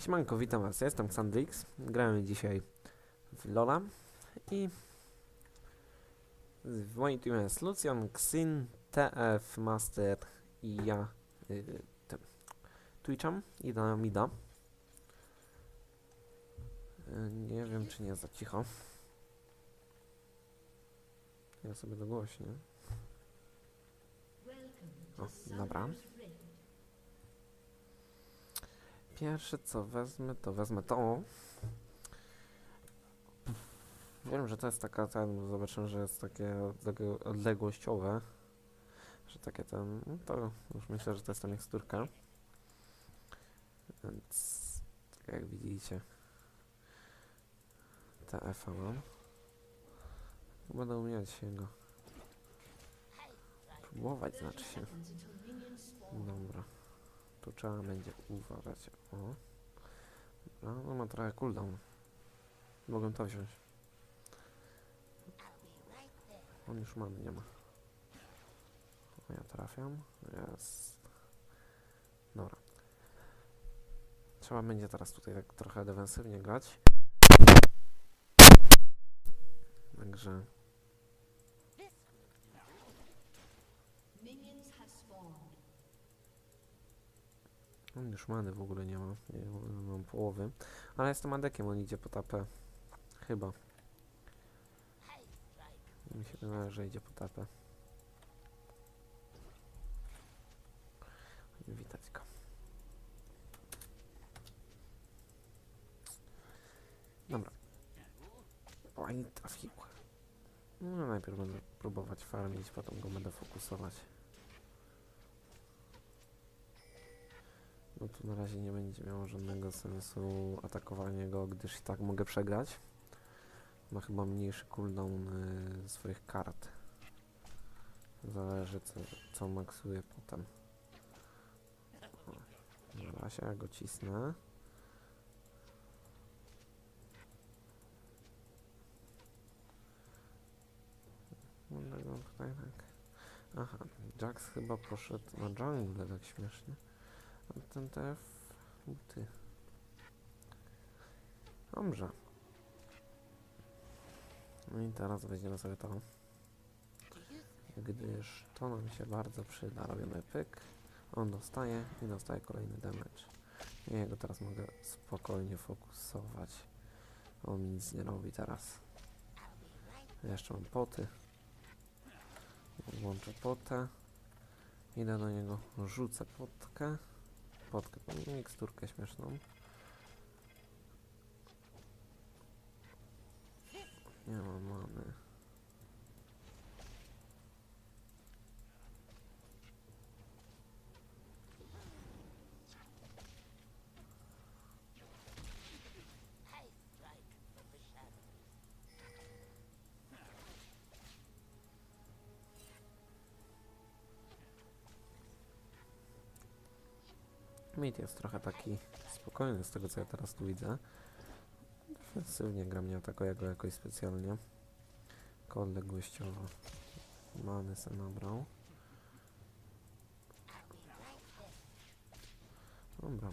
Siemanko, witam was, jestem Xandrix, gramy dzisiaj w Lola i w moim teamie jest Lucian, Xin, TF, Master i ja, y, tym, Twitcham i na Mida. Y, nie wiem, czy nie za cicho. Ja sobie dogłośnię. O, dobra. Pierwsze co wezmę, to wezmę to. Wiem, że to jest taka ten, zobaczymy, że jest takie odleg- odległościowe. Że takie ten, no to już myślę, że to jest ta miksturka. Więc tak jak widzicie, TF mam. Będę umieć się go próbować, znaczy się. Dobra. Tu trzeba będzie uważać. O. Dobra, no ma trochę cooldown. Mogę to wziąć. On już mamy, nie ma. O, ja trafiam. Jest. Dobra. Trzeba będzie teraz tutaj tak trochę defensywnie grać. Także On już many w ogóle nie ma. Nie mam- połowy. Ale jestem adekiem, on idzie po tapę. Chyba. Mi się wydaje, że idzie po tapę. Widać go. Dobra. Oj, trafił. No najpierw będę próbować farmić, potem go będę fokusować. No tu na razie nie będzie miało żadnego sensu atakowanie go, gdyż i tak mogę przegrać. Ma chyba mniejszy cooldown y, swoich kart. Zależy co, co maksuje potem. Na razie ja go cisnę. Mogę go tutaj tak... Aha, Jax chyba poszedł na jungle tak śmiesznie. Ten TF... Ty. Dobrze. No i teraz weźmiemy sobie to. Gdyż to nam się bardzo przyda. Robimy pyk. On dostaje i dostaje kolejny damage. I jego teraz mogę spokojnie fokusować. On mi nic nie robi teraz. Jeszcze mam poty. Włączę potę. Idę do niego, rzucę potkę. Potkę, tą miksturkę śmieszną. Nie mam mamy. Mid jest trochę taki spokojny z tego co ja teraz tu widzę. Defensywnie gram, nie atakuje go jakoś specjalnie. Tylko odległościowo. Many se nabrał. Dobra.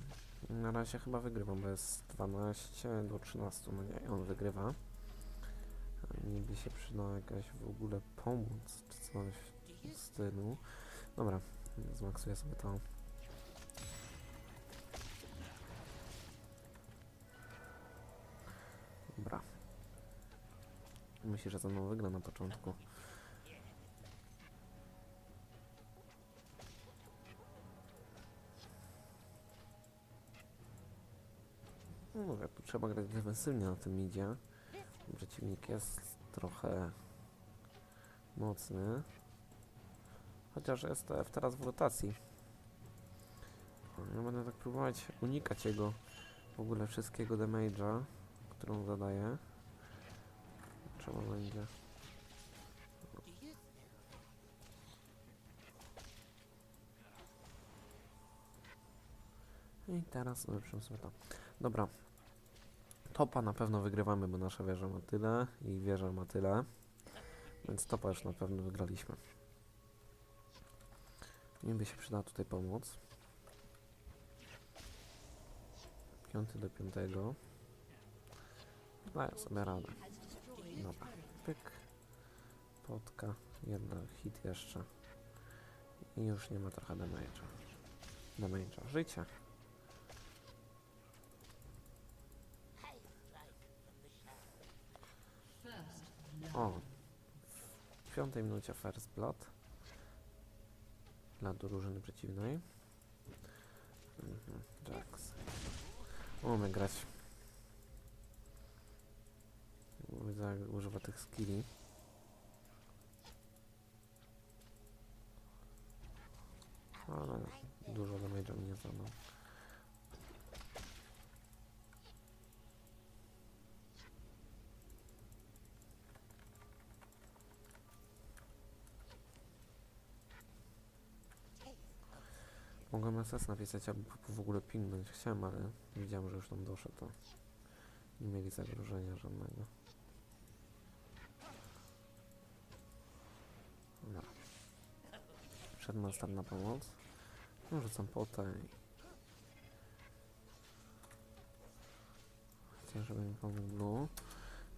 Na razie chyba wygrywam, bo jest 12 do 13. No nie, on wygrywa. A Niby się przyda jakaś w ogóle pomoc, czy coś w stylu. Dobra, zmaksuję sobie to. Dobra. Myślę, że ze mną wygra na początku. No Mówię, tu trzeba grać defensywnie na tym idzie. Przeciwnik jest trochę mocny. Chociaż jest teraz w rotacji. Ja będę tak próbować unikać jego w ogóle wszystkiego damage'a którą zadaję. Trzeba będzie. I teraz ulepszymy sobie to. Dobra. Topa na pewno wygrywamy, bo nasza wieża ma tyle i wieża ma tyle. Więc topa już na pewno wygraliśmy. Mi by się przydała tutaj pomoc. Piąty do piątego. Daję sobie radę. Dobra. Pyk. Potka. Jeden hit jeszcze. I już nie ma trochę damage'a. Damage'a. Życie. O. W piątej minucie first blood. Dla drużyny przeciwnej. Mhm. Jax. Grać. Widzę, jak używa tych skilli. Ale dużo damage'a mi nie zadał. Mogłem SS napisać, albo w ogóle pingnąć. Chciałem, ale widziałem, że już tam doszedł, to nie mieli zagrożenia żadnego. Przed master na pomoc. No, rzucam potę. Chcę, żeby mi pomógł Blue.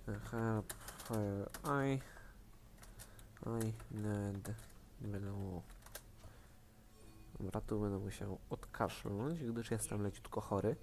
Help, fire, I... I need blue. Dobra, tu będę musiał odkaszlnąć, gdyż jestem leciutko chory.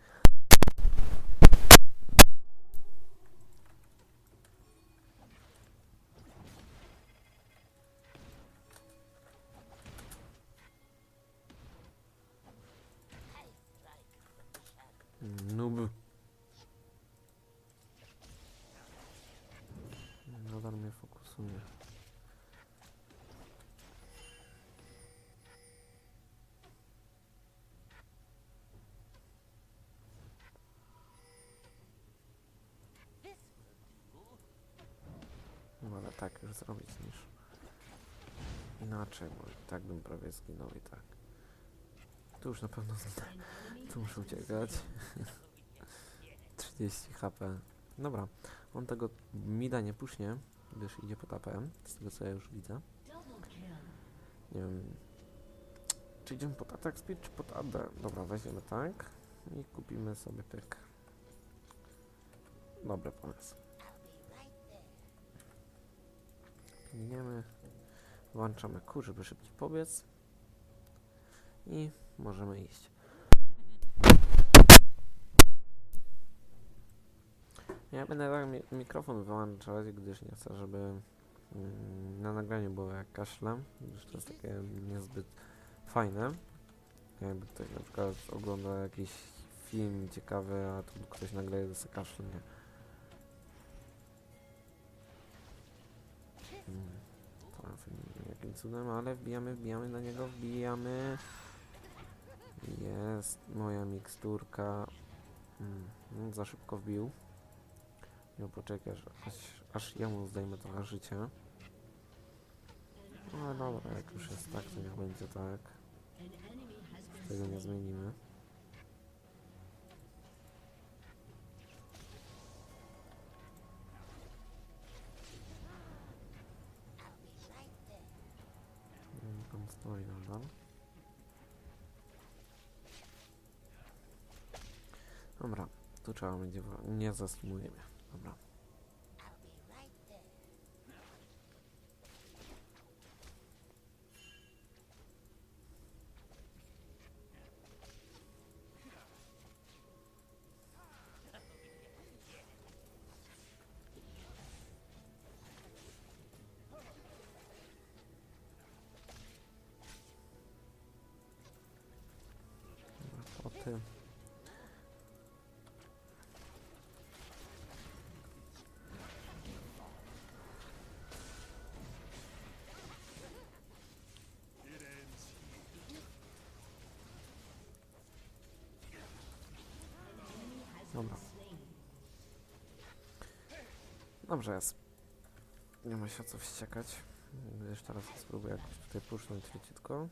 Tak już zrobić niż inaczej, bo tak bym prawie zginął i tak. Tu już na pewno. Tu muszę uciekać. 30 HP. Dobra, on tego mida nie pusznie, gdyż idzie pod APM, z tego co ja już widzę. Nie wiem, czy idziemy pod attack speed, czy pod AD. Dobra, weźmiemy tak i kupimy sobie pyk. Dobry pomysł. Miniemy, włączamy Q, żeby szybciej pobiec i możemy iść. Ja będę tak mi mikrofon wyłączać, gdyż nie chcę, żeby mm, na nagraniu było jak kaszlem, gdyż to jest takie niezbyt fajne. Jakby ktoś na przykład ogląda jakiś film ciekawy, a tu ktoś nagle sobie kaszlnie. Cudem, ale wbijamy, wbijamy na niego, wbijamy. Jest moja miksturka. Mm, no, za szybko wbił. Nie poczekasz, aż, aż ja mu zdejmę trochę życia. No dobra, jak już jest tak, to niech będzie tak. Tego nie zmienimy. Stoi. Dobra, tu trzeba będzie... Nie zasumujemy. Dobra. Poty. Dobra. Dobrze jest. Nie ma się co wściekać. Gdyż teraz spróbuję jakoś tutaj pusznąć leciutko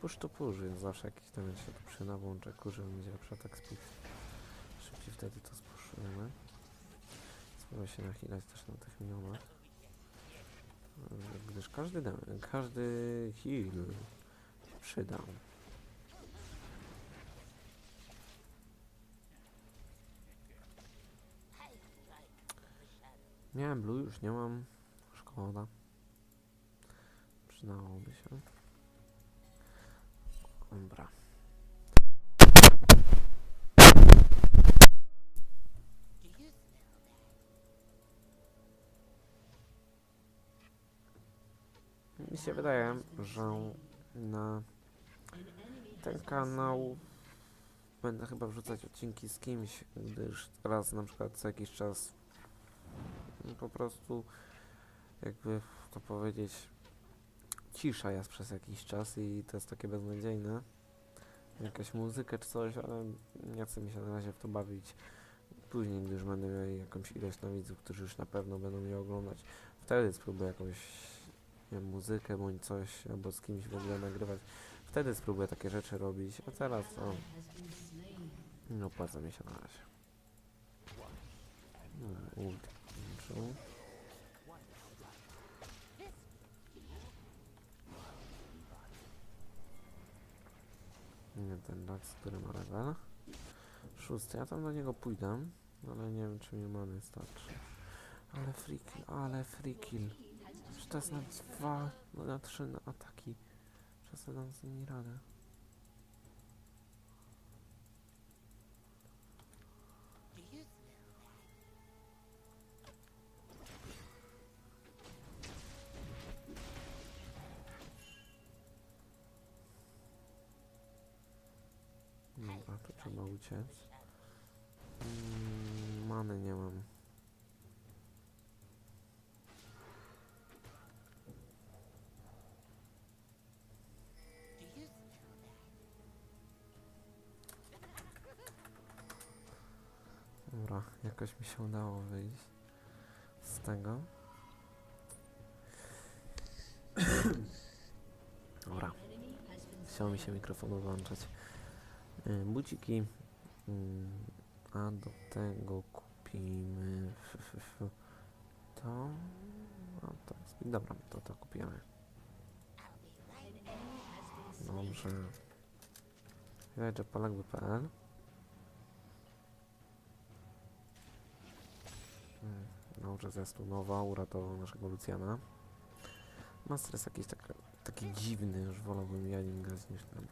push to push, więc zawsze jakiś tam się tu przy nabłączeku, że będzie lepszy atak speed. Szybciej wtedy to spuszujemy. Spróbuję się nachilać też na tych minionach. Gdyż każdy, da, każdy heal przydał. Miałem blue, już nie mam. Szkoda. Przydałoby się. Dobra. Mi się wydaje, że na ten kanał będę chyba wrzucać odcinki z kimś, gdyż teraz na przykład co jakiś czas po prostu jakby to powiedzieć cisza jest przez jakiś czas i to jest takie beznadziejne. Jakaś muzykę czy coś, ale nie chcę mi się na razie w to bawić. Później, gdy już będę miał jakąś ilość na widzów, którzy już na pewno będą mnie oglądać, wtedy spróbuję jakąś wiem, muzykę bądź coś, albo z kimś w ogóle nagrywać. Wtedy spróbuję takie rzeczy robić, a teraz to nie opłaca mi się na razie. No, ult Nie ten Dax, który ma level. Szósty, ja tam do niego pójdę, ale nie wiem czy mi many starczy. Ale free kill, ale free kill. Że to jest na dwa, no na trzy na ataki. Sobie dam z nimi radę. Uciec. Mm, many nie mam. Dobra, jakoś mi się udało wyjść z tego. Dobra. Chciało mi się mikrofonu włączać. Y, Buciki. A do tego kupimy to. A to jest, dobra, to to kupimy. Dobrze. Jedzie polakby.pl Mm, Dobrze, nowa uratował naszego Lucjana. Master jest jakiś tak, taki dziwny, już wolałbym ja nim grać niż ten.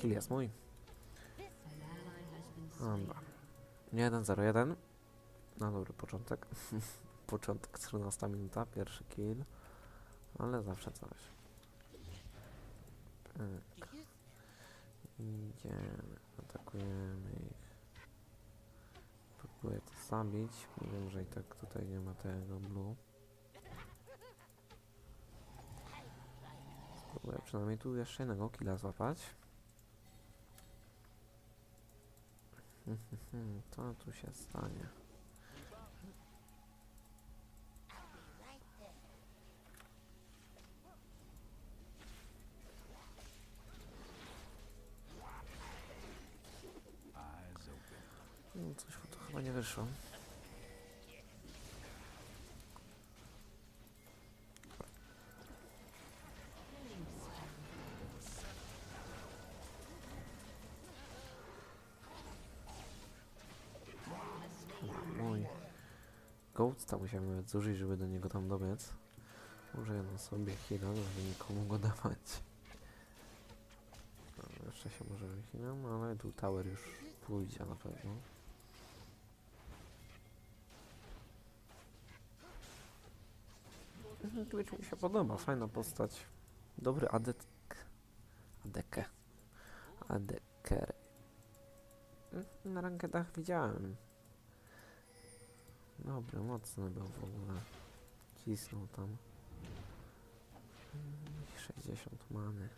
Kill jest mój. Dobra. 1-0-1. Na dobry początek. początek 14 minuta, pierwszy kill. Ale zawsze coś. Pyk. Idziemy, atakujemy ich. Próbuję to zabić. Wiem, że i tak tutaj nie ma tego blue. Spróbuję przynajmniej tu jeszcze jednego killa złapać. Co tu się stanie? No, coś to chyba nie wyszło. Tam musiałem nawet zużyć, żeby do niego tam dobiec. Może jedno sobie heal'a, żeby nikomu go dawać. No, jeszcze się może wychylam, ale tu tower już pójdzie na pewno. Mhm, Twitch mi się podoba, fajna postać. Dobry adek... Adekę. Adeker. Mm, Na rankedach widziałem. Dobra, mocny był w ogóle. Cisnął tam. 60 many.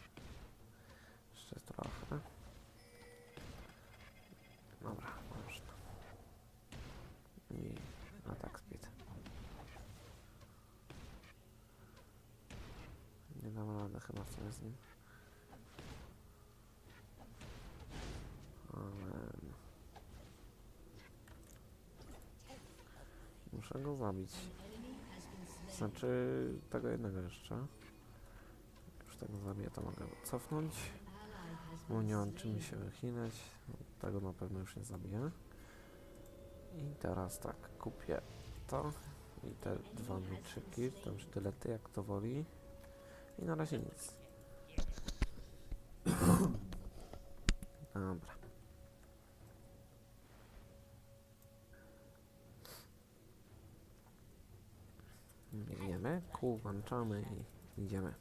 Jeszcze trochę. Dobra, można. I atak speed. Nie dam rady chyba sobie z nim. Muszę go zabić. Znaczy tego jednego jeszcze. Już tego zabiję, to mogę cofnąć. Bo nie mam czym się wychylać. Tego na pewno już nie zabiję. I teraz tak, kupię to i te dwa mieczyki, tam sztylety, jak to woli. I na razie nic. Dobra. Kół włączamy i idziemy.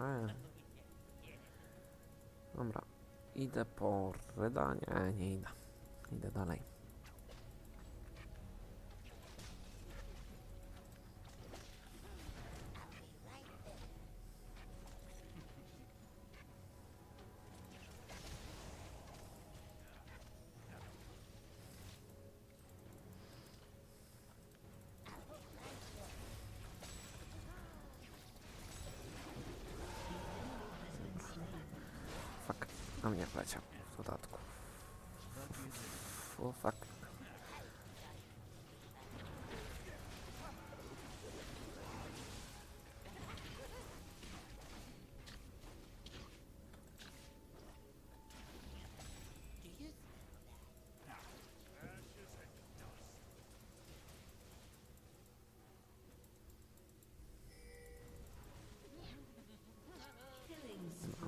E. Dobra, idę po Reda. Nie, nie idę. Idę dalej. Na mnie wleciał w dodatku. O fuck.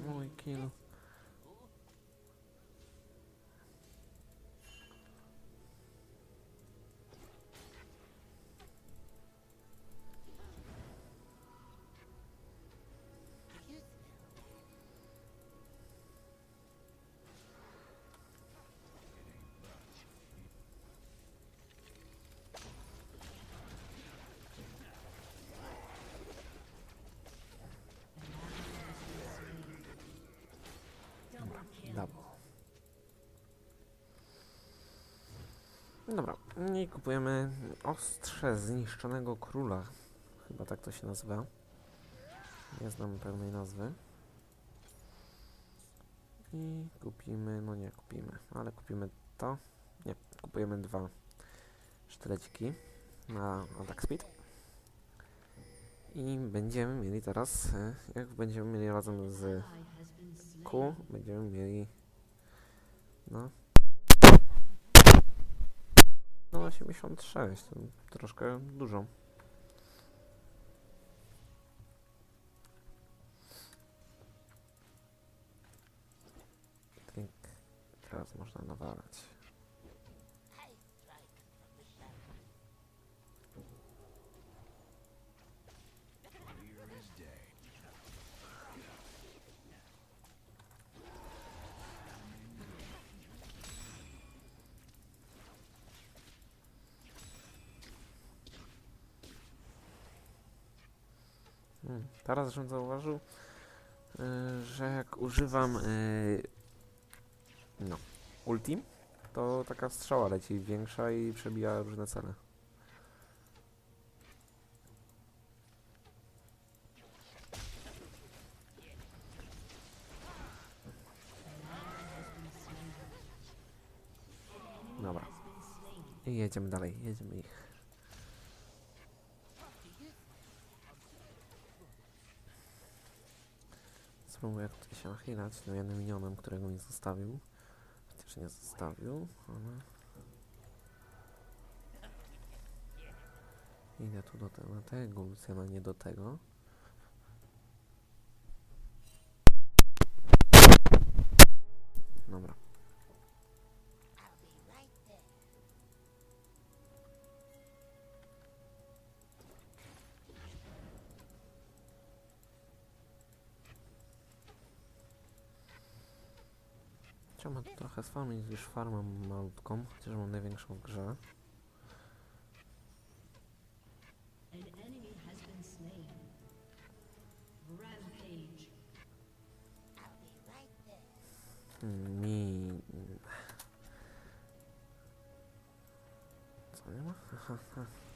Mój kill. Dobra, i kupujemy ostrze zniszczonego króla. Chyba tak to się nazywa. Nie znam pełnej nazwy. I kupimy, no nie kupimy, ale kupimy to. Nie, kupujemy dwa sztyleciki na attack speed. I będziemy mieli teraz, e, jak będziemy mieli razem z Q, będziemy mieli no no 86, to troszkę dużo. Teraz żebym zauważył, y, że jak używam y, no, ulti, to taka strzała leci większa i przebija różne cele. Dobra. I jedziemy dalej, jedziemy ich. Spróbuję tutaj się nachylać tym jednym minionem, którego mi zostawił. Chociaż nie zostawił, ale... Idę tu do tego, na tego Lucjana, nie do tego. ma tu trochę sfarmić niż farmę malutką, chociaż mam największą w grze. Mi... Co nie ma?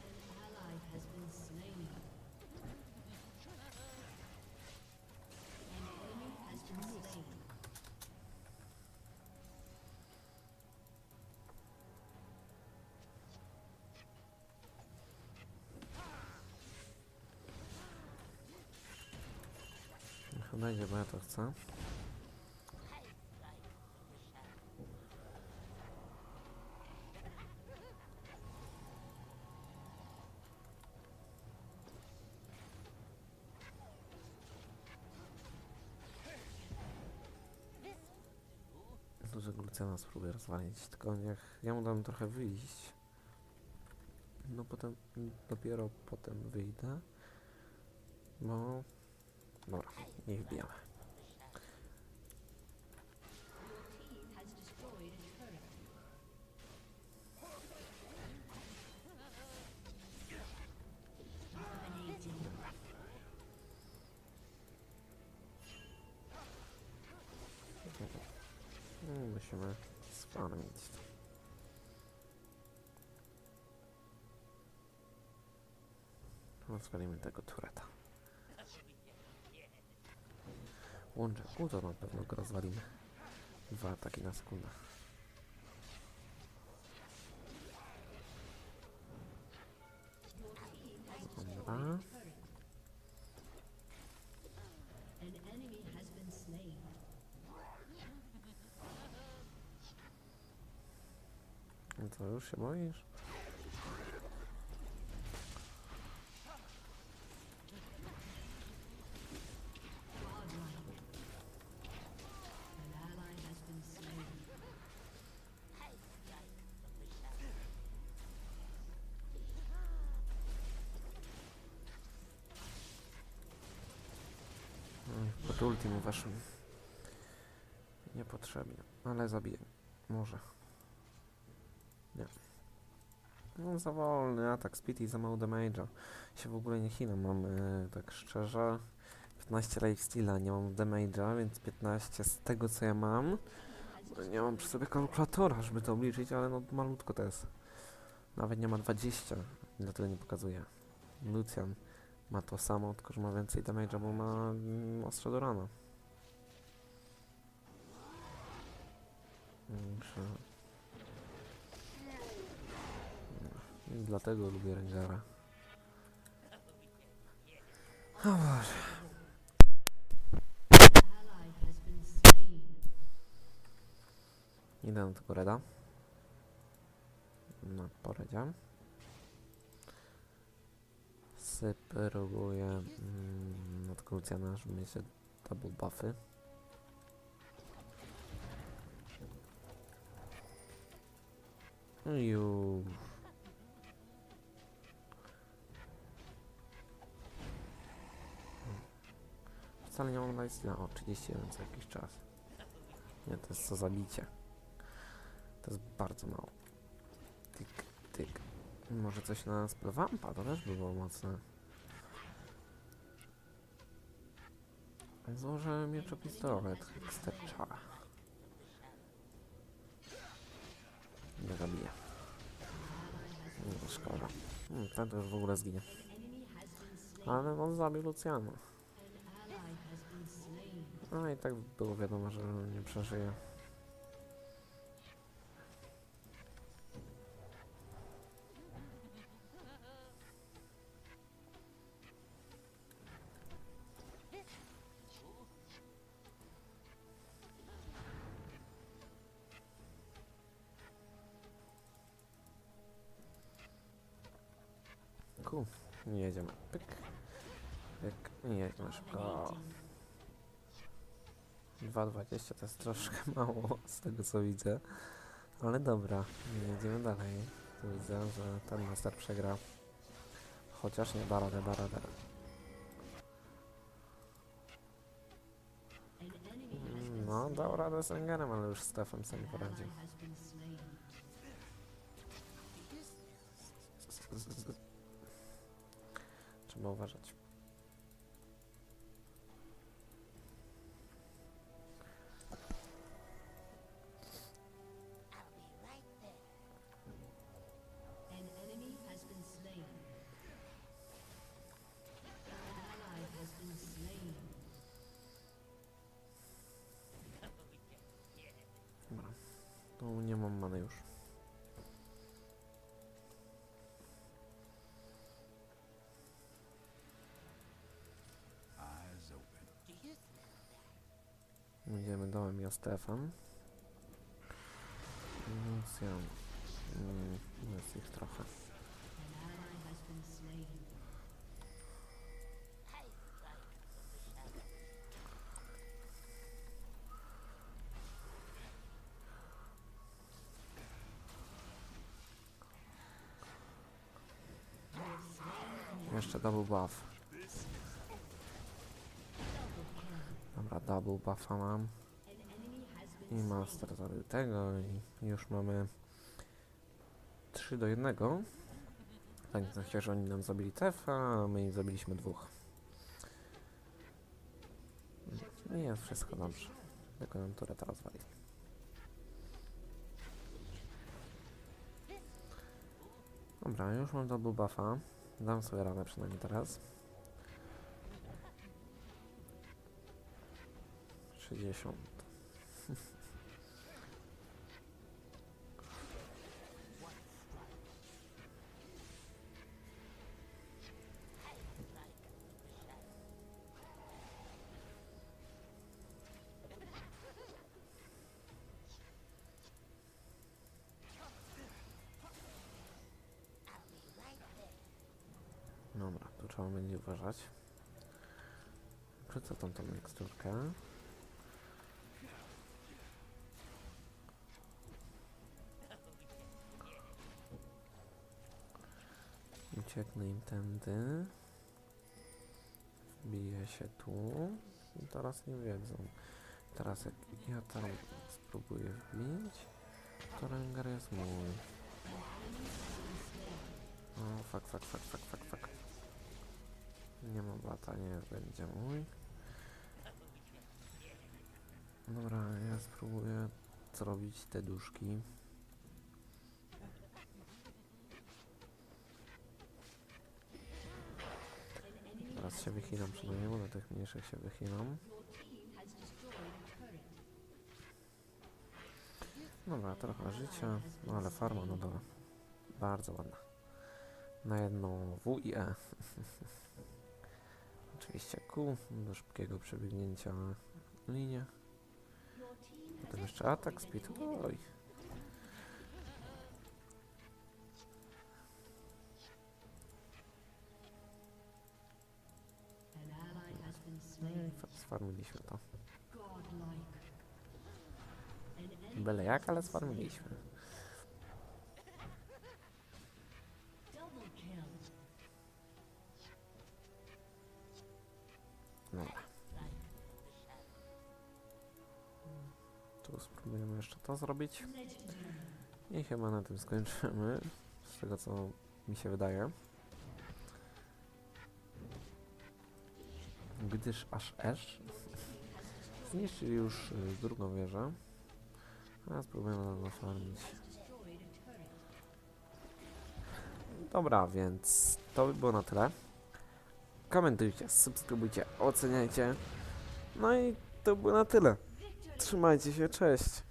Niech będzie, bo ja to chcę. Dużego Luciana spróbuję rozwalić, tylko niech ja mu dam trochę wyjść. No potem, dopiero potem wyjdę. Bo... Dobra, nie wbijamy. Team has destroyed a turret. Dominating. No, musimy sfarmić. Rozwalimy tego tureta. Łączę. U, to na pewno go rozwalimy. Dwa ataki na sekundę. Dobra. No co, już się boisz? Ultim waszym. Niepotrzebnie. Ale zabiję. Może. Nie. No za wolny atak, speed i za mało damage'a. Się w ogóle nie chinam, mam e, tak szczerze 15 lifesteala, nie mam damage'a, więc 15 z tego co ja mam. No, Nie mam przy sobie kalkulatora, żeby to obliczyć, ale no malutko to jest. Nawet nie ma 20, dlatego nie pokazuję. Lucian ma to samo, tylko że ma więcej damage'a, bo ma mm, ostrze do rana. Muszę... Dlatego lubię Rengara. O Boże. Idę na tego reda. Na poredzie. Spróbuję mm, na tego Luciana, żeby double buffy. No już. Wcale nie mam lifesteala. O, 31 co jakiś czas. Nie, to jest co zabicie. To jest bardzo mało. Tyk, tyk. Może coś na sprawampa, to też by było mocne. Złożę mieczopistolet, stercza. Nie zabiję. Nie, szkoda. Hmm, ten to już w ogóle zginie. Ale on zabił Luciana. No i tak było wiadomo, że nie przeżyje. Nie jedziemy. Pyk. Pyk. Nie jedziemy szybko. Dominating. 2,20 to jest troszkę mało z tego co widzę. Ale dobra, jedziemy dalej. Tu widzę, że ten master przegra. Chociaż nie da radę, da radę. No, dał radę z Engerem, ale już Stefan sobie nie Trzeba uważać. Idziemy dołem Jostefan. Więc ja... Mm, jest ich trochę. Jeszcze double buff. Double buffa mam. I master zabił tego i już mamy 3 do 1. Tak, to chociaż że oni nam zabili Tefa, a my im zabiliśmy dwóch. I jest wszystko dobrze. Tylko nam tureta rozwali. Dobra, już mam double buffa. Dam sobie radę przynajmniej teraz. 60. Dobra, tu trzeba będzie uważać. Wrzucę tą tą miksturkę. Ucieknę im tędy. Wbiję się tu. I teraz nie wiedzą. Teraz jak ja tam spróbuję wbić, to Rengar jest mój. O, fuck, fuck, fuck, fuck, fuck, fuck. Nie ma bata, nie będzie mój. Dobra, ja spróbuję zrobić te duszki. Teraz się wychylam przynajmniej, bo do tych mniejszych się wychylam. Dobra, trochę życia, no ale farma na dole. Bardzo ładna. Na jedną W i E. Oczywiście Q do szybkiego przebiegnięcia linię. Potem jeszcze atak, speed. Oj. Sfarmiliśmy to. Byle jak, ale sfarmiliśmy. Dobra. Tu spróbujemy jeszcze to zrobić. I chyba na tym skończymy. Z tego co mi się wydaje. Gdyż aż Esz zniszczył już y, drugą wieżę. A spróbujemy na nafarmić. Dobra, więc to by było na tyle. Komentujcie, subskrybujcie, oceniajcie. No i to było na tyle. Trzymajcie się, cześć.